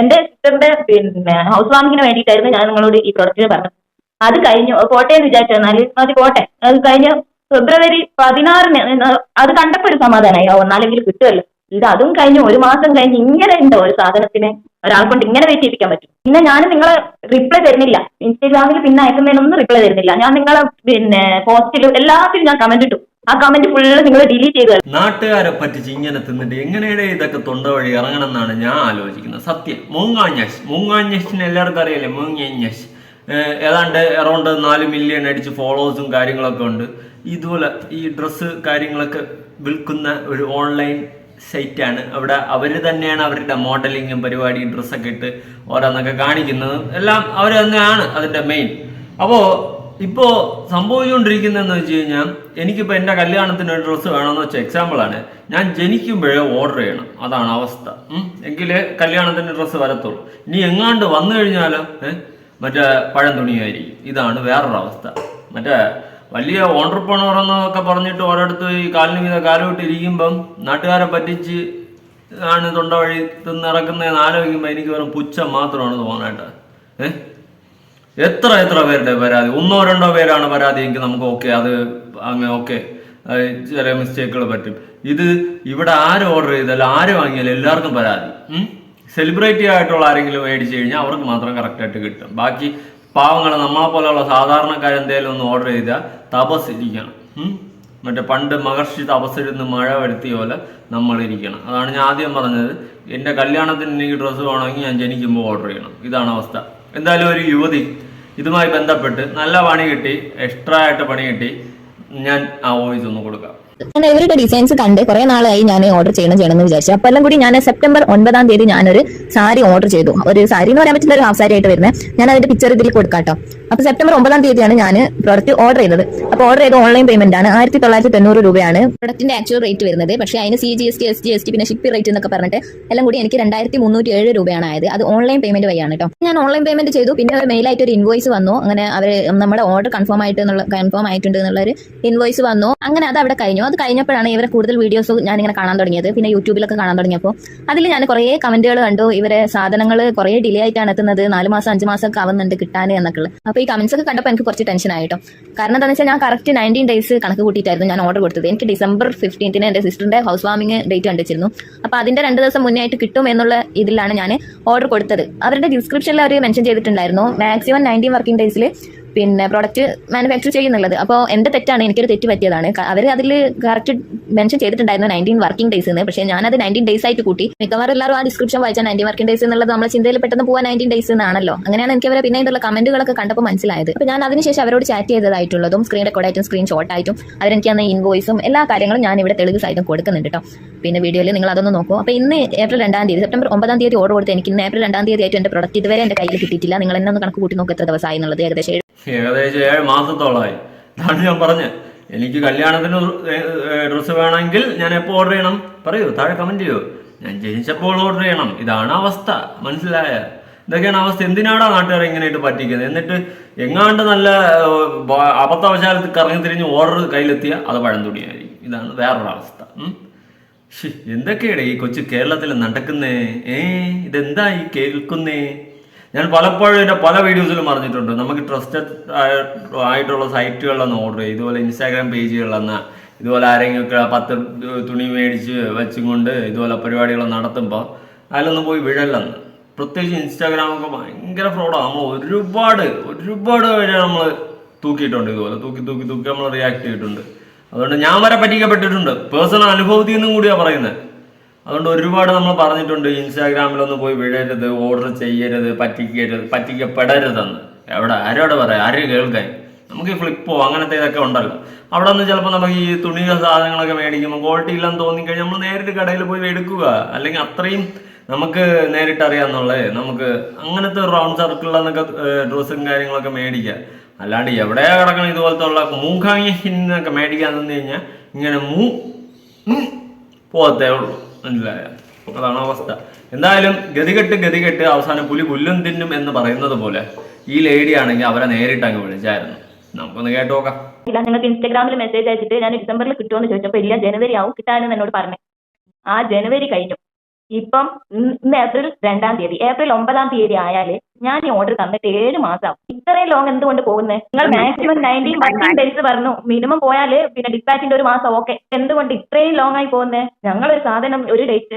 എന്റെ സിസ്റ്ററിന്റെ പിന്നെ ഹൗസ് വാമിങ്ങിന് വേണ്ടിയിട്ടായിരുന്നു ഞാൻ നിങ്ങളോട് ഈ പ്രൊഡക്റ്റിന് പറഞ്ഞത്. അത് കഴിഞ്ഞു പോട്ടെ എന്ന് വിചാരിച്ചു എന്നാൽ മതി പോട്ടെ. അത് കഴിഞ്ഞ് ഫെബ്രുവരി പതിനാറിന് അത് കണ്ടപ്പോ ഒരു സമാധാനമായി. ഓ, ഒന്നാലെങ്കിലും കിട്ടുമല്ലോ. ഇത് അതും കഴിഞ്ഞ് ഒരു മാസം കഴിഞ്ഞ് ഇങ്ങനെ ഉണ്ടോ ഒരു സാധനത്തിന് ഒരാൾ കൊണ്ട് ഇങ്ങനെ വെയിറ്റ് ചെയ്യിപ്പിക്കാൻ പറ്റും. പിന്നെ ഞാൻ നിങ്ങളെ റിപ്ലൈ തരുന്നില്ല. ഇൻസ്റ്റാഗ്രാമിൽ പിന്നെ അയക്കുന്നതിനൊന്നും റിപ്ലൈ തരുന്നില്ല. ഞാൻ നിങ്ങളെ പിന്നെ പോസ്റ്റിലും എല്ലാത്തിലും ഞാൻ കമന്റ് ഇട്ടു. ആ കമന്റ് ഫുള്ള് നിങ്ങൾ ഡിലീറ്റ് ചെയ്ത് നാട്ടുകാരെ പറ്റിച്ച് ഇങ്ങനെ തിന്നിട്ട് എങ്ങനെയാണ് ഇതൊക്കെ തൊണ്ട വഴി ഇറങ്ങണം എന്നാണ് ഞാൻ ആലോചിക്കുന്നത്. സത്യം. മൂങ്ങാഞ്ഞാശ്. മൂങ്ങാഞ്ഞാശിന് എല്ലാവർക്കും അറിയാലേ മൂങ്ങാഞ്ഞാശ്. ഏതാണ്ട് അറൗണ്ട് നാല് മില്യൺ അടിച്ച് ഫോളോവേഴ്സും കാര്യങ്ങളൊക്കെ ഉണ്ട്. ഇതുപോലെ ഈ ഡ്രസ്സ് കാര്യങ്ങളൊക്കെ വിൽക്കുന്ന ഒരു ഓൺലൈൻ സൈറ്റാണ് അവിടെ അവർ തന്നെയാണ് അവരുടെ മോഡലിങ്ങും പരിപാടിയും ഡ്രസ്സൊക്കെ ഇട്ട് ഓരോന്നൊക്കെ കാണിക്കുന്നത്. എല്ലാം അവർ തന്നെയാണ് അതിന്റെ മെയിൻ അപ്പോൾ ഇപ്പോൾ സംഭവിച്ചുകൊണ്ടിരിക്കുന്നതെന്ന് വെച്ച് കഴിഞ്ഞാൽ എനിക്കിപ്പോൾ എന്റെ കല്യാണത്തിന് ഒരു ഡ്രസ്സ് വേണമെന്ന് വെച്ച എക്സാമ്പിളാണ് ഞാൻ ജനിക്കുമ്പോഴേ ഓർഡർ ചെയ്യണം. അതാണ് അവസ്ഥ. എങ്കിലേ കല്യാണത്തിന് ഡ്രസ്സ് വരത്തുള്ളൂ. ഇനി എങ്ങാണ്ട് വന്നു കഴിഞ്ഞാലോ മറ്റേ പഴം തുണിയായിരിക്കും ഇതാണ് വേറൊരു അവസ്ഥ. മറ്റേ വലിയ ഓണ്ടർപ്രണർ എന്നൊക്കെ പറഞ്ഞിട്ട് ഓരോരുത്തർ ഈ കാലിന് മീത കാലോട്ട് ഇരിക്കുമ്പം നാട്ടുകാരെ പറ്റിച്ച് ആണ് തൊണ്ട വഴി തിന്നിറക്കുന്നതെന്ന് ആലോചിക്കുമ്പോൾ എനിക്ക് വെറും പുച്ഛം മാത്രമാണ് തോന്നാനായിട്ട് ഏഹ് എത്ര എത്ര പേരുടെ പരാതി? ഒന്നോ രണ്ടോ പേരാണ് പരാതി എങ്കിൽ നമുക്ക് ഓക്കെ അത് അങ്ങ് ഓക്കെ ചെറിയ മിസ്റ്റേക്കുകൾ പറ്റും. ഇത് ഇവിടെ ആര് ഓർഡർ ചെയ്താലും ആര് വാങ്ങിയാലും എല്ലാവർക്കും പരാതി. സെലിബ്രിറ്റി ആയിട്ടുള്ള ആരെങ്കിലും മേടിച്ചു കഴിഞ്ഞാൽ അവർക്ക് മാത്രം കറക്റ്റായിട്ട് കിട്ടും. ബാക്കി പാവങ്ങൾ നമ്മളെ പോലെയുള്ള സാധാരണക്കാരെന്തേലും ഒന്ന് ഓർഡർ ചെയ്താൽ തപസ്സിരിക്കണം? മറ്റേ പണ്ട് മഹർഷി തപസ്സിരുന്ന് മഴ വരുത്തിയ പോലെ നമ്മൾ ഇരിക്കണം അതാണ് ഞാൻ ആദ്യം പറഞ്ഞത്. എന്റെ കല്യാണത്തിന് എനിക്ക് ഡ്രസ്സ് വേണമെങ്കിൽ ഞാൻ ജനിക്കുമ്പോൾ ഓർഡർ ചെയ്യണം. ഇതാണ് അവസ്ഥ. എന്തായാലും ഒരു യുവതി ഇതുമായി ബന്ധപ്പെട്ട് നല്ല പണി കിട്ടി എക്സ്ട്രാ ആയിട്ട് പണി കിട്ടി. ഞാൻ ആ വോയിസ് ഒന്ന് കൊടുക്കാം. ഞാൻ ഇവരുടെ ഡിസൈൻസ് കണ്ട് കുറെ നാളായി ഞാൻ ഓർഡർ ചെയ്യണം ചെയ്യണം എന്ന് വിചാരിച്ചു. അപ്പോൾ എല്ലാം കൂടി ഞാൻ സെപ്റ്റംബർ ഒൻപതാം തീയതി ഞാനൊരു സാരി ഓർഡർ ചെയ്തു. ഒരു സാരി എന്ന് പറയാൻ പറ്റില്ല ഒരു ഹാഫ് സാരി ആയിട്ട് വരുന്നത് ഞാൻ അതിന്റെ പിക്ചർ ഇതിൽ കൊടുക്കാട്ടോ. അപ്പൊ സെപ്റ്റംബർ ഒമ്പതാം തീയതിയാണ് ഞാൻ പ്രോഡക്റ്റ് ഓർഡർ ചെയ്തത്. അപ്പൊ ഓർഡർ ചെയ്ത് ഓൺലൈൻ പേയ്മെന്റ് ആണ്. ആയിരത്തി തൊള്ളായിരത്തി തൊണ്ണൂറ് രൂപയാണ് പ്രൊഡക്റ്റിന്റെ ആക്ച്വൽ റേറ്റ് വരുന്നത്. പക്ഷേ അതിന് C G S T S G S T പിന്നെ ഷിപ്പ് റേറ്റ് എന്നൊക്കെ പറഞ്ഞിട്ട് എല്ലാം കൂടി എനിക്ക് രണ്ടായിരത്തി മുന്നൂറ്റി ഏഴ് രൂപയാണ് ആയത്. അത് ഓൺലൈൻ പേയ്മെന്റ് വഴിയാണ് കേട്ടോ. ഞാൻ ഓൺലൈൻ പേയ്മെന്റ് ചെയ്തു. പിന്നെ ഒരു മെയിലായിട്ട് ഒരു ഇൻവോയ്സ് വന്നു. അങ്ങനെ അവർ നമ്മുടെ ഓർഡർ കൺഫേം ആയിട്ട് കൺഫേം ആയിട്ടുണ്ട് എന്നുള്ള ഒരു ഇൻവോയ്സ് വന്നു. അങ്ങനെ അത് അവിടെ കഴിഞ്ഞു. അത് കഴിഞ്ഞപ്പോഴാണ് ഇവരെ കൂടുതൽ വീഡിയോസ് ഞാൻ ഇങ്ങനെ കാണാൻ തുടങ്ങിയത്. പിന്നെ യൂട്യൂബിലൊക്കെ കാണാൻ തുടങ്ങിയപ്പോൾ അതിൽ ഞാൻ കുറേ കമന്റുകൾ കണ്ടു. ഇവരെ സാധനങ്ങൾ കുറേ ഡിലേ ആയിട്ടാണ് എത്തുന്നത്. നാല് മാസം അഞ്ച് മാസം ഒക്കെ ആവുന്നുണ്ട് കിട്ടാൻ എന്നൊക്കെ ഉള്ളത് അപ്പോൾ ഈ കമന്റ്സ് ഒക്കെ കണ്ടപ്പോൾ എനിക്ക് കുറച്ച് ടെൻഷൻ ആയിട്ടോ കാരണം എന്താണെന്ന് വെച്ചാൽ ഞാൻ കറക്റ്റ് നയന്റീൻ ഡേയ്സ് കണക്ക് കൂട്ടിയിട്ടായിരുന്നു ഞാൻ ഓർഡർ കൊടുത്തത്. എനിക്ക് ഡിസംബർ ഫിഫ്റ്റീൻത്തിന് എന്റെ സിസ്റ്ററിന്റെ ഹൗസ് വാമിംഗ് ഡേറ്റ് കണ്ടിച്ചിരുന്നു. അപ്പോൾ അതിന്റെ രണ്ട് ദിവസം മുന്നേ ആയിട്ട് കിട്ടും എന്നുള്ള ഇതിലാണ് ഞാൻ ഓർഡർ കൊടുത്തത്. അവരുടെ ഡിസ്ക്രിപ്ഷനിൽ അവർ മെൻഷൻ ചെയ്തിട്ടുണ്ടായിരുന്നു. മാക്സിമം നയന്റീൻ വർക്കിംഗ് ഡേയ്സിൽ പിന്നെ പ്രോഡക്റ്റ് മാനുഫാക്ചർ ചെയ്യുന്നുള്ളത്. അപ്പോൾ എന്റെ തെറ്റാണ് എനിക്കൊരു തെറ്റ് പറ്റിയതാണ്. അവർ അതിൽ കറക്റ്റ് മെൻഷൻ ചെയ്തിട്ടുണ്ടായിരുന്നു നയന്റീൻ വർക്കിംഗ് ഡേയ്സ് എന്ന് പക്ഷേ ഞാൻ അത് നയന്റീൻ ഡേയ്സ് ആയിട്ട് കൂട്ടി. മിക്കവാറും എല്ലാവരും ആ ഡിസ്ക്രിപ്ഷൻ വായിച്ചാൽ നയന്റീൻ വർക്കിംഗ് ഡേയ്സ് എന്നുള്ളത് നമ്മൾ ചിന്തയിൽ പെട്ടെന്ന് പോകാൻ നയന്റീൻ ഡേയ്സ് എന്നാണല്ലോ അങ്ങനെയാണ് എനിക്ക് അവരെ പിന്നെ ഇതിലുള്ള കമന്റുകളൊക്കെ കണ്ടപ്പോൾ മനസ്സിലായത്. അപ്പോൾ ഞാൻ അതിനുശേഷം അവരോട് ചാറ്റ് ചെയ്തതായിട്ടുള്ളതും സ്ക്രീൻ റെക്കോർഡ് റെക്കോർഡായിട്ടും സ്ക്രീൻ ഷോട്ടായിട്ടും അവരെനിക്ക് അന്ന് ഇൻവോയ്സും എല്ലാ കാര്യങ്ങളും ഞാൻ ഇവിടെ തെളിവ് സഹിതം കൊടുക്കുന്നുണ്ട് കേട്ടോ പിന്നെ വീഡിയോയിൽ നിങ്ങൾ അതൊന്ന് നോക്കൂ. അപ്പോൾ ഇന്ന് ഏപ്രിൽ രണ്ടാം തീയതി സെപ്റ്റംബർ ഒമ്പതാം തീയതി ഓർഡർ കൊടുത്ത് എനിക്ക് ഇന്ന് ഏപ്രിൽ രണ്ടാം തീയതി ആയിട്ട് എന്റെ പ്രൊഡക്റ്റ് ഇതുവരെ എന്റെ കയ്യിൽ കിട്ടിയിട്ടില്ല. നിങ്ങൾ എന്നെ ഒന്ന് കണക്ക് കൂട്ടി നോക്കുക എത്ര ദിവസമായി എന്നുള്ളത്. ഏകദേശം ഏകദേശം ഏഴ് മാസത്തോളമായി. അതാണ് ഞാൻ പറഞ്ഞത്. എനിക്ക് കല്യാണത്തിന് ഡ്രസ്സ് വേണമെങ്കിൽ ഞാൻ എപ്പോൾ ഓർഡർ ചെയ്യണം? പറയൂ താഴെ കമന്റ് ചെയ്യൂ. ഞാൻ ജനിച്ചപ്പോൾ ഓർഡർ ചെയ്യണം. ഇതാണ് അവസ്ഥ. മനസ്സിലായ? ഇതൊക്കെയാണ് അവസ്ഥ. എന്തിനാടാ നാട്ടുകാർ ഇങ്ങനെയായിട്ട് പറ്റിക്കുന്നത്? എന്നിട്ട് എങ്ങാണ്ട് നല്ല അബദ്ധവശാൽ കറങ്ങി തിരിഞ്ഞ് ഓർഡർ കയ്യിലെത്തിയ അത് പഴംതുടിയായിരിക്കും ഇതാണ് വേറൊരു അവസ്ഥ. എന്തൊക്കെയാണ് ഈ കൊച്ചു കേരളത്തിൽ നടക്കുന്നേ? ഏ ഇതെന്താ ഈ കേൾക്കുന്നേ? ഞാൻ പലപ്പോഴും എന്റെ പല വീഡിയോസിലും പറഞ്ഞിട്ടുണ്ട്. നമുക്ക് ട്രസ്റ്റഡ് ആയിട്ടുള്ള സൈറ്റുകളിലൊന്ന് ഓർഡർ ചെയ്യും ഇതുപോലെ ഇൻസ്റ്റാഗ്രാം പേജുകളിലെന്ന് ഇതുപോലെ ആരെങ്കിലുമൊക്കെ പത്ത് തുണി മേടിച്ച് വെച്ചും കൊണ്ട് ഇതുപോലെ പരിപാടികൾ നടത്തുമ്പോൾ അതിലൊന്നും പോയി വിഴല്ലെന്ന്. പ്രത്യേകിച്ച് ഇൻസ്റ്റാഗ്രാമൊക്കെ ഭയങ്കര ഫ്രോഡാണ് നമ്മൾ ഒരുപാട് ഒരുപാട് പേരെ നമ്മൾ തൂക്കിയിട്ടുണ്ട് ഇതുപോലെ. തൂക്കി തൂക്കി തൂക്കി നമ്മൾ റിയാക്ട് ചെയ്തിട്ടുണ്ട്. അതുകൊണ്ട് ഞാൻ വരെ പറ്റിക്കപ്പെട്ടിട്ടുണ്ട്. പേഴ്സണൽ അനുഭവത്തിൽ നിന്നും കൂടിയാണ് പറയുന്നത് അതുകൊണ്ട് ഒരുപാട് നമ്മൾ പറഞ്ഞിട്ടുണ്ട് ഇൻസ്റ്റാഗ്രാമിലൊന്നും പോയി വിഴരുത് ഓർഡർ ചെയ്യരുത് പറ്റിക്കരുത് പറ്റിക്കപ്പെടരുതെന്ന്. എവിടെ ആരോടെ പറയാം ആരും കേൾക്കാൻ നമുക്ക് ഈ ഫ്ലിപ്പോ അങ്ങനത്തെ ഇതൊക്കെ ഉണ്ടല്ലോ. അവിടെ നിന്ന് ചിലപ്പോൾ നമുക്ക് ഈ തുണികൾ സാധനങ്ങളൊക്കെ മേടിക്കുമ്പോൾ ക്വാളിറ്റി ഇല്ലെന്ന് തോന്നിക്കഴിഞ്ഞാൽ നമ്മൾ നേരിട്ട് കടയിൽ പോയി എടുക്കുക. അല്ലെങ്കിൽ അത്രയും നമുക്ക് നേരിട്ട് അറിയാന്നുള്ളത് നമുക്ക് അങ്ങനത്തെ റൗണ്ട് സർക്കിളിലെന്നൊക്കെ ഡ്രസ്സും കാര്യങ്ങളൊക്കെ മേടിക്കുക. അല്ലാണ്ട് എവിടെയാ കിടക്കണം ഇതുപോലത്തെ ഉള്ള മൂക്കാങ്ങിന്നൊക്കെ മേടിക്കാൻ നിന്ന് കഴിഞ്ഞാൽ ഇങ്ങനെ മൂ പോകത്തേ ഉള്ളൂ. മനസ്സിലായ? അപ്പൊ അതാണ് അവസ്ഥ. എന്തായാലും ഗതികെട്ട് ഗതികെട്ട് അവസാനം പുലി പുല്ലും തിന്നും എന്ന് പറയുന്നത് പോലെ ഈ ലേഡി ആണെങ്കിൽ അവരെ നേരിട്ട് അങ്ങ് വിളിച്ചായിരുന്നു. നമുക്കൊന്ന് കേട്ടു നോക്കാം. നിങ്ങൾക്ക് ഇൻസ്റ്റാഗ്രാമിൽ മെസ്സേജ് അയച്ചിട്ട് ഞാൻ ഡിസംബറിൽ കിട്ടുമെന്ന് ചോദിച്ചപ്പോൾ ഇല്ല ജനുവരി ആവും കിട്ടാനെന്ന് എന്നോട് പറഞ്ഞു. ആ ജനുവരി കഴിഞ്ഞു. ഇപ്പം ഇന്ന് ഏപ്രിൽ രണ്ടാം തീയതി. ഏപ്രിൽ ഒമ്പതാം തീയതി ആയാൽ ഞാൻ ഈ ഓർഡർ തന്നിട്ട് ഏഴ് മാസം ഇത്രയും ലോങ് എന്തുകൊണ്ട് പോകുന്നത് നിങ്ങൾ മാക്സിമം നയന്റീൻ വർക്കിംഗ് ഡേയ്സ് പറഞ്ഞു. മിനിമം പോയാൽ പിന്നെ ഡിസ്പാച്ചിന്റെ ഒരു മാസം. ഓക്കെ എന്തുകൊണ്ട് ഇത്രയും ലോങ് ആയി പോകുന്നത് ഞങ്ങൾ ഒരു സാധനം ഒരു ഡേറ്റ്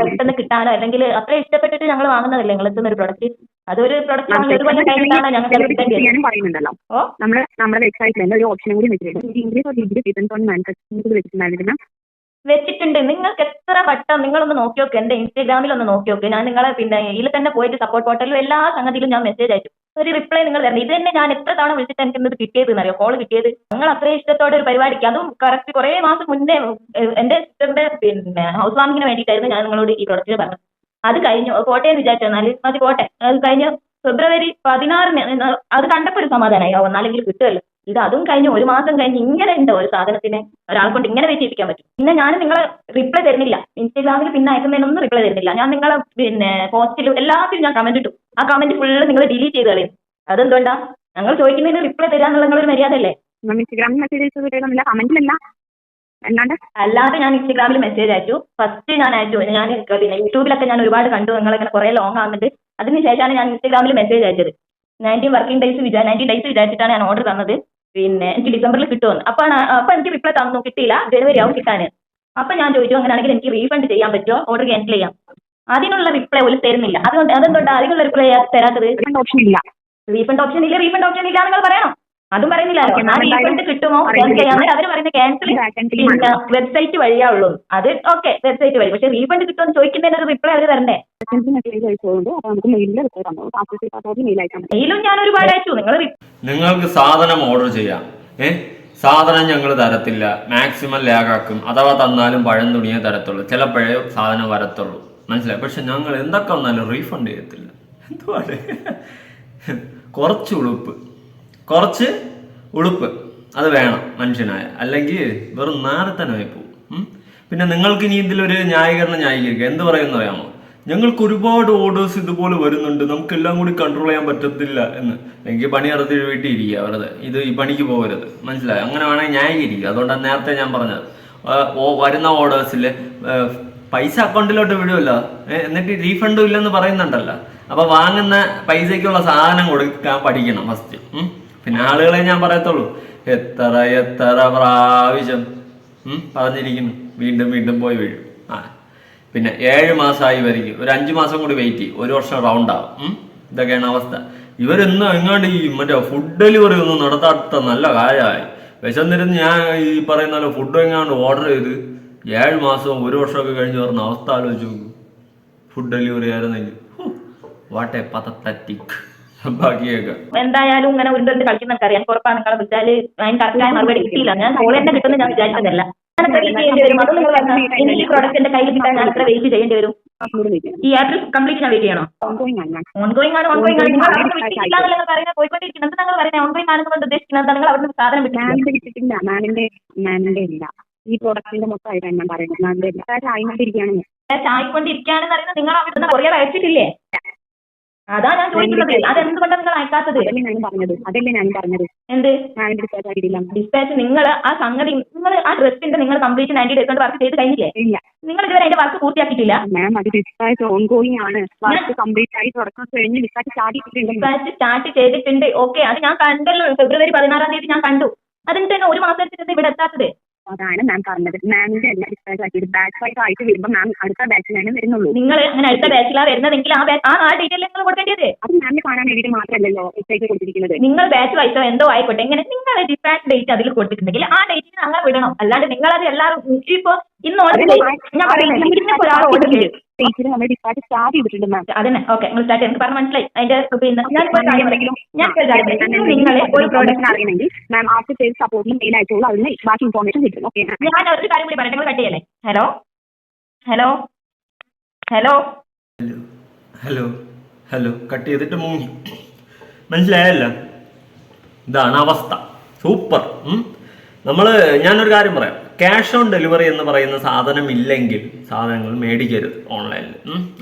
പെട്ടെന്ന് കിട്ടാനോ അല്ലെങ്കിൽ അത്ര ഇഷ്ടപ്പെട്ടിട്ട് ഞങ്ങൾ വാങ്ങുന്നതല്ലേ നിങ്ങൾ എത്തുന്ന ഒരു പ്രൊഡക്റ്റ് അതൊരു പ്രൊഡക്റ്റ് ഒരു കൊല്ലം കഴിഞ്ഞിട്ടാണ് പറയുന്നുണ്ടല്ലോ. ഓ? നമ്മുടെ നമ്മുടെ വെബ്സൈറ്റിൽ ഒരു ഓപ്ഷനും കൂടി വെച്ചിട്ടുണ്ട്. English degree depend on manufacturing വെച്ചിട്ടുണ്ടായിരുന്നു. വെച്ചിട്ടുണ്ട്. നിങ്ങൾക്ക് എത്ര വട്ടം നിങ്ങളൊന്ന് നോക്കി നോക്ക് എന്റെ ഇൻസ്റ്റാഗ്രാമിൽ ഒന്ന് നോക്കി നോക്ക് ഞാൻ നിങ്ങളെ പിന്നെ ഇതിൽ തന്നെ പോയിട്ട് സപ്പോർട്ട് പോർട്ടലിലും എല്ലാ സംഗതിയിലും ഞാൻ മെസ്സേജ് അയച്ചു. ഒരു റിപ്ലൈ നിങ്ങൾ തരണം ഇത് തന്നെ ഞാൻ എത്ര തവണ വിളിച്ചിട്ട് എനിക്ക് ഇന്നത് കിട്ടിയത് എന്നറിയോ? കോൾ കിട്ടിയത്. നിങ്ങൾ അത്രയും ഇഷ്ടത്തോടെ ഒരു പരിപാടിക്ക്. അതും കറക്റ്റ് കുറേ മാസം മുന്നേ എന്റെ സിസ്റ്ററിന്റെ പിന്നെ ഹൗസ് വാമിങ്ങിന് വേണ്ടിയിട്ടായിരുന്നു ഞാൻ നിങ്ങളോട് ഈ പ്രൊഡക്റ്റ് പറഞ്ഞത്. അത് കഴിഞ്ഞു. കോട്ടയം എന്ന് വിചാരിച്ചു. എന്നാൽ മതി പോട്ടെ. അത് കഴിഞ്ഞ് ഫെബ്രുവരി പതിനാറിന് അത് കണ്ടപ്പോൾ ഒരു സമാധാനമായി. ഓ എന്നാലെങ്കിൽ കിട്ടുമല്ലോ. ഇത് അതും കഴിഞ്ഞ് ഒരു മാസം കഴിഞ്ഞ് ഇങ്ങനെ ഉണ്ട് ഒരു സാധനത്തിന് ഒരാളെ കൊണ്ട് ഇങ്ങനെ വെയിറ്റ് ചെയ്യിപ്പിക്കാൻ പറ്റും. പിന്നെ ഞാൻ നിങ്ങളെ റിപ്ലൈ തരുന്നില്ല. ഇൻസ്റ്റാഗ്രാമിൽ പിന്നെ അയക്കുന്നതിനൊന്നും റിപ്ലൈ തരുന്നില്ല. ഞാൻ നിങ്ങളെ പിന്നെ പോസ്റ്റിലും എല്ലാത്തിലും ഞാൻ കമന്റ് ഇട്ടു ആ കമന്റ് ഫുള്ള് നിങ്ങൾ ഡിലീറ്റ് ചെയ്ത് കളയും. അതെന്തുകൊണ്ടാ? ഞങ്ങൾ ചോദിക്കുന്നതിന് റിപ്ലൈ തരാന്നുള്ള നിങ്ങളൊരു മര്യാദ അല്ലേ ഇൻസ്റ്റാഗ്രാമിൽ മെസ്സേജ് കമന്റിലല്ല അല്ലാണ്ട്? അല്ലാതെ ഞാൻ ഇൻസ്റ്റഗ്രാമിൽ മെസ്സേജ് അയച്ചു. ഫസ്റ്റ് ഞാൻ അയച്ചു. ഞാൻ പിന്നെ യൂട്യൂബിലൊക്കെ ഞാൻ ഒരുപാട് കണ്ടു. നിങ്ങളിങ്ങനെ കുറെ ലോങ് ആകുന്നുണ്ട് അതിനുശേഷമാണ് ഞാൻ ഇൻസ്റ്റഗ്രാമിൽ മെസ്സേജ് അയച്ചത്. നയന്റീൻ വർക്കിംഗ് ഡേയ്സ് വിചാ നയന്റീൻ ഡേയ്സ് വിചാരിച്ചിട്ടാണ് ഞാൻ ഓർഡർ തന്നത്. പിന്നെ എനിക്ക് ഡിസംബറിൽ കിട്ടുമെന്ന്. അപ്പൊ അപ്പൊ എനിക്ക് റിപ്ലൈ തന്നു കിട്ടിയില്ല. ജനുവരി ആവും കിട്ടാൻ അപ്പൊ ഞാൻ ചോദിച്ചു അങ്ങനെയാണെങ്കിൽ എനിക്ക് റീഫണ്ട് ചെയ്യാൻ പറ്റുമോ? ഓർഡർ ക്യാൻസൽ ചെയ്യാം. അതിനുള്ള റിപ്ലൈ പോലും തരുന്നില്ല. അതുകൊണ്ട് അതെന്തുകൊണ്ടാണ് അതിനുള്ള റിപ്ലൈ തരാത്തത്? റീഫണ്ട് ഓപ്ഷൻ ഇല്ല. റീഫണ്ട് ഓപ്ഷൻ ഇല്ല റീഫണ്ട് ഓപ്ഷൻ ഇല്ല നിങ്ങൾ പറയണം. അതും പറയുന്നില്ലല്ലോ Okay, റീഫണ്ട് കിട്ടുമോ? പറയുന്നില്ല. ക്യാൻസൽ ചെയ്യാൻ അവർ പറയുന്നത് ക്യാൻസൽ Vacancy പിന്നെ വെബ്സൈറ്റ് വഴിയാ ഉള്ളൂ അത് ഓക്കെ വെബ്സൈറ്റ് വഴി. പക്ഷെ റീഫണ്ട് കിട്ടുമെന്ന് ചോദിക്കുന്നതിന് ഒരു റിപ്ലൈ അവർ തരണ്ടേ? മെയിലും ഞാൻ ഒരുപാട് അയച്ചു. നിങ്ങൾ നിങ്ങൾക്ക് സാധനം ഓർഡർ ചെയ്യാം. ഏ? സാധനം ഞങ്ങൾ തരത്തില്ല. മാക്സിമം ലാഗാക്കും അഥവാ തന്നാലും പഴം തുണിയേ തരത്തുള്ളൂ. ചിലപ്പോഴേ സാധനം വരത്തുള്ളൂ. മനസ്സിലായി? പക്ഷെ ഞങ്ങൾ എന്തൊക്കെ വന്നാലും റീഫണ്ട് ചെയ്യത്തില്ല. എന്തുവാണ് കുറച്ച് ഉളുപ്പ് കുറച്ച് ഉളുപ്പ് അത് വേണം മനുഷ്യനായ. അല്ലെങ്കിൽ വെറും നാരത്തനായി പോകും. പിന്നെ നിങ്ങൾക്ക് ഇനി ഇതിലൊരു ന്യായീകരണം ന്യായീകരിക്കുക എന്ത് പറയുമെന്ന് അറിയാമോ? ഞങ്ങൾക്ക് ഒരുപാട് ഓർഡേഴ്സ് ഇതുപോലെ വരുന്നുണ്ട്. നമുക്ക് എല്ലാം കൂടി കൺട്രോൾ ചെയ്യാൻ പറ്റത്തില്ല എന്ന്. എനിക്ക് പണി നടത്തി വീട്ടിൽ ഇരിക്കുക വെറുതെ. ഇത് ഈ പണിക്ക് പോകരുത്. മനസ്സിലായി? അങ്ങനെ വേണമെങ്കിൽ ന്യായീകരിക്കുക. അതുകൊണ്ടാണ് നേരത്തെ ഞാൻ പറഞ്ഞത്. വരുന്ന ഓർഡേഴ്സിൽ പൈസ അക്കൗണ്ടിലോട്ട് വിടുമല്ല എന്നിട്ട് റീഫണ്ടും ഇല്ലെന്ന് പറയുന്നുണ്ടല്ലോ. അപ്പൊ വാങ്ങുന്ന പൈസയ്ക്കുള്ള സാധനം കൊടുക്കാൻ പഠിക്കണം ഫസ്റ്റ് പിന്നെ ആളുകളെ ഞാൻ പറയത്തുള്ളൂ. എത്ര എത്ര പ്രാവശ്യം പറഞ്ഞിരിക്കുന്നു. വീണ്ടും വീണ്ടും പോയി വീഴും ആ. പിന്നെ ഏഴ് മാസമായി വരിക ഒരു അഞ്ച് മാസം കൂടി വെയിറ്റ് ചെയ്യും. ഒരു വർഷം റൗണ്ട് ആവും. ഇതൊക്കെയാണ് അവസ്ഥ. ഇവരെന്നും എങ്ങാണ്ട് ഈ മറ്റേ ഫുഡ് ഡെലിവറി ഒന്നും നടത്താത്ത നല്ല കാര്യമായി. വിശന്നിരുന്ന് ഞാൻ ഈ പറയുന്ന ഫുഡ് എങ്ങാണ്ട് ഓർഡർ ചെയ്ത് ഏഴ് മാസവും ഒരു വർഷമൊക്കെ കഴിഞ്ഞ് പറഞ്ഞ അവസ്ഥ ആലോചിച്ച് ഫുഡ് ഡെലിവറി ആയിരുന്നെങ്കിൽ വാട്ട് എ പതത്തറ്റിക് എന്തായാലും ഇങ്ങനെ ഉരുണ്ട് കളിക്കുന്ന അറിയാം ഉറപ്പാണ് നിങ്ങളെ വിളിച്ചാൽ അതിന് കറക്റ്റായ മറുപടി കിട്ടിയില്ല. ഞാൻ കോൾ തന്നെ കിട്ടുന്ന ഞാൻ വിചാരിച്ചതല്ല ഞാൻ എത്ര വെയിറ്റ് ചെയ്യേണ്ടി വരും. അതും നിങ്ങൾ ഈ പ്രോഡക്റ്റ് കയ്യിൽ കിട്ടാൻ ഞാൻ എത്ര വെയിറ്റ് ചെയ്യേണ്ടി വരും. ഈ ഏപ്രിൽ കംപ്ലീറ്റ് ഞാൻ വെയിറ്റ് ചെയ്യണോ? ഓൺഗോയിങ് ആണ് ഓൺഗോയിങ് ആണ്. നിങ്ങൾ അവിടെ. വിട്ടിട്ടില്ല എന്നല്ല പറയുന്നത്? പോയിക്കൊണ്ടിരിക്കുന്നത്. നിങ്ങൾ പറയുന്നത്? ഓൺഗോയിങ് ആണെന്ന് കൊണ്ട് ഉദ്ദേശിക്കുന്നത്. നിങ്ങൾ അവിടെ നിന്ന് സാധനം വിട്ടിട്ടില്ല. മാമിന്റെ മാമിന്റെ ഇല്ല. ഈ പ്രോഡക്റ്റിന്റെ മൊത്തമായിട്ടാണ് ഞാൻ പറയുന്നത്. മാമിന്റെ ഇല്ല. അതായത് ആയിക്കൊണ്ടിരിക്കുകയാണ് ചായക്കൊണ്ടിരിക്കുകയാണെന്ന് പറയുന്നത് നിങ്ങൾ അവിടെ നിന്ന് കൊറിയർ അയച്ചിട്ടില്ലേ? അതാ ഞാൻ ചോദിക്കുന്നത്. അതെന്തുകൊണ്ടാണ് നിങ്ങൾ അയക്കാത്തത്? അതല്ലേ ഞാൻ പറഞ്ഞത്. അതല്ലേ ഞാൻ പറഞ്ഞത്. എന്ത്? ഡിസ്പാച്ച് നിങ്ങൾ ആ സംഗതി നിങ്ങൾ ആ ഡ്രസ്സിന്റെ നിങ്ങൾ കംപ്ലീറ്റ് നയന്റി ഡേസ് കൊണ്ട് വർക്ക് ചെയ്ത് കഴിഞ്ഞില്ലേ ഇല്ല. നിങ്ങൾ ഇതുവരെ അതിന്റെ വർക്ക് പൂർത്തിയാക്കിയിട്ടില്ല? മാം അത് ഡിസ്പാച്ച് ഓൺഗോയിങ് ആണ്. വർക്ക് കംപ്ലീറ്റ് ആയി തുടക്കം കഴിഞ്ഞ് ഡിസ്പാച്ച് ചാടിയിട്ടുണ്ട് ഡിസ്പാച്ച് സ്റ്റാർട്ട് ചെയ്തിട്ടുണ്ട്. ഓക്കെ അത് ഞാൻ കണ്ടല്ലോ. ഫെബ്രുവരി പതിനാറാം തീയതി ഞാൻ കണ്ടു. അതിന് തന്നെ ഒരു മാസത്തിന് ഇവിടെ എത്താത്തത്? അതാണ് മാം പറഞ്ഞത്. മാമിന്റെ എല്ലാ ഡിസ്പാച്ച് ആക്കിയത് ബാച്ച് വൈസ് ആയിട്ട് വരുമ്പോൾ മാം അടുത്ത ബാച്ചിലാണ് വരുന്നുള്ളൂ. നിങ്ങൾ അങ്ങനെ അടുത്ത ബാച്ചിലാണ് വരുന്നതെങ്കിൽ ആ batch- ആ ആ ഡീറ്റെയിൽ നിങ്ങൾ കൊടുക്കേണ്ടത് അത് മാമിനെ കാണാൻ വേണ്ടിയിട്ട് മാത്രമല്ലല്ലോ എക്സൈറ്റ് കൊടുത്തിരിക്കുന്നത്. നിങ്ങൾ ബാച്ച് വൈസോ എന്തോ ആയിക്കോട്ടെ എങ്ങനെ നിങ്ങൾ ഡിസ്പാച്ച് ഡേറ്റ് അതിൽ കൊടുത്തിട്ടുണ്ടെങ്കിൽ ആ ഡേറ്റിന് അങ്ങനെ വിടണം. അല്ലാണ്ട് നിങ്ങൾ അത് എല്ലാവരും ഇപ്പോ ഇന്ന് ഓർഡർ ഞാൻ പറയുന്നത് ഇന്നിപ്പോ ഒരാൾ ഓർഡർ ഡേറ്റിൽ നമ്മൾ ഡിസ്പാച്ച് സ്റ്റാർട്ട് ചെയ്തിട്ടുണ്ട് മാം അതന്നെ. ഓക്കെ നിങ്ങൾ സ്റ്റാർട്ട് എനിക്ക് പറഞ്ഞ മനസ്സിലായി. അതിന്റെ പിന്നെ ഞാൻ നിങ്ങളെ ഒരു പ്രോഡക്റ്റ് അറിയണമെങ്കിൽ മാം ആഫ്റ്റർ സെയിൽസ് സപ്പോർട്ടിന് മെയിൽ അയച്ചോളൂ അതിന് ബാക്കി ഇൻഫോർമേഷൻ കിട്ടും. ഓക്കെ ഞാൻ ഒരു കാര്യം കൂടി പറയട്ടെ. കട്ട് ചെയ്യല്ലേ? Hello hello hello hello hello cut ചെയ്തിട്ട് മൂങ്ങി മനസ്സിലായല്ലോ? ഇതാണ് അവസ്ഥ. സൂപ്പർ നമ്മൾ ഞാനൊരു കാര്യം പറയാം. ക്യാഷ് ഓൺ ഡെലിവറി എന്ന് പറയുന്ന സാധനം ഇല്ലെങ്കിൽ സാധനങ്ങൾ മേടിക്കരുത് ഓൺലൈനിൽ.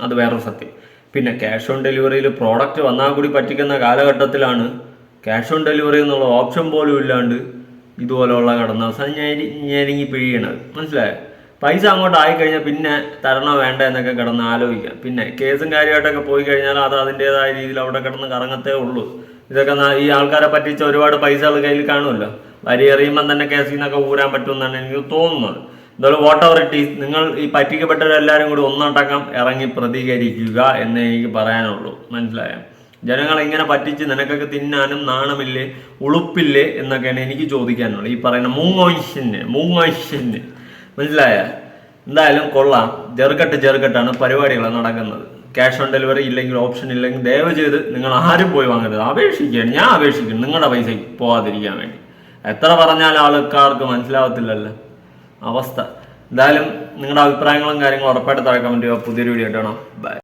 അത് വേറൊരു സത്യം. പിന്നെ ക്യാഷ് ഓൺ ഡെലിവറിയിൽ പ്രോഡക്റ്റ് വന്നാൽ കൂടി പറ്റിക്കുന്ന കാലഘട്ടത്തിലാണ് ക്യാഷ് ഓൺ ഡെലിവറി എന്നുള്ള ഓപ്ഷൻ പോലും ഇല്ലാണ്ട് ഇതുപോലെയുള്ള കടന്ന അവസാനം ഞാൻ ഞെരുങ്ങി പിഴിയണത്. മനസ്സിലായോ? പൈസ അങ്ങോട്ട് ആയിക്കഴിഞ്ഞാൽ പിന്നെ തരണോ വേണ്ട എന്നൊക്കെ കിടന്ന് ആലോചിക്കാം പിന്നെ കേസും കാര്യമായിട്ടൊക്കെ പോയി കഴിഞ്ഞാൽ അത് അതിന്റെതായ രീതിയിൽ അവിടെ കിടന്ന് കറങ്ങത്തേ ഉള്ളൂ. ഇതൊക്കെ ഈ ആൾക്കാരെ പറ്റിച്ച ഒരുപാട് പൈസകൾ കയ്യിൽ കാണുമല്ലോ. വരി എറിയുമ്പം തന്നെ കേസിൽ നിന്നൊക്കെ ഊരാൻ പറ്റുമെന്നാണ് എനിക്ക് തോന്നുന്നത്. എന്തായാലും വാട്ട് അതോറിറ്റീസ് നിങ്ങൾ ഈ പറ്റിക്കപ്പെട്ടവരെല്ലാവരും കൂടി ഒന്നടക്കം ഇറങ്ങി പ്രതികരിക്കുക എന്ന് എനിക്ക് പറയാനുള്ളൂ. മനസ്സിലായോ? ജനങ്ങൾ ഇങ്ങനെ പറ്റിച്ച് നിനക്കൊക്കെ തിന്നാനും നാണമില്ലേ ഉളുപ്പില്ലേ എന്നൊക്കെയാണ് എനിക്ക് ചോദിക്കാനുള്ളത്. ഈ പറയുന്ന മൂങ്ങോയിഷ്യന് മൂങ്ങോയിഷ്യന് മനസ്സിലായ? എന്തായാലും കൊള്ളാം. ചെറുകെട്ട് ചെറുകെട്ടാണ് പരിപാടികൾ നടക്കുന്നത്. ക്യാഷ് ഓൺ ഡെലിവറി ഇല്ലെങ്കിൽ ഓപ്ഷൻ ഇല്ലെങ്കിൽ ദയവ് ചെയ്ത് നിങ്ങൾ ആരും പോയി വാങ്ങരുത്. അപേക്ഷിക്കുകയാണ്. ഞാൻ അപേക്ഷിക്കുന്നു. നിങ്ങളുടെ പൈസ പോവാതിരിക്കാൻ വേണ്ടി. എത്ര പറഞ്ഞാൽ ആൾക്കാർക്ക് മനസ്സിലാവത്തില്ലല്ലോ. അവസ്ഥ. എന്തായാലും നിങ്ങളുടെ അഭിപ്രായങ്ങളും കാര്യങ്ങളും ഉറപ്പായിട്ട് താഴെ കമന്റ് പുതിയൊരു വീഡിയോ ഇട്ടണം ബൈ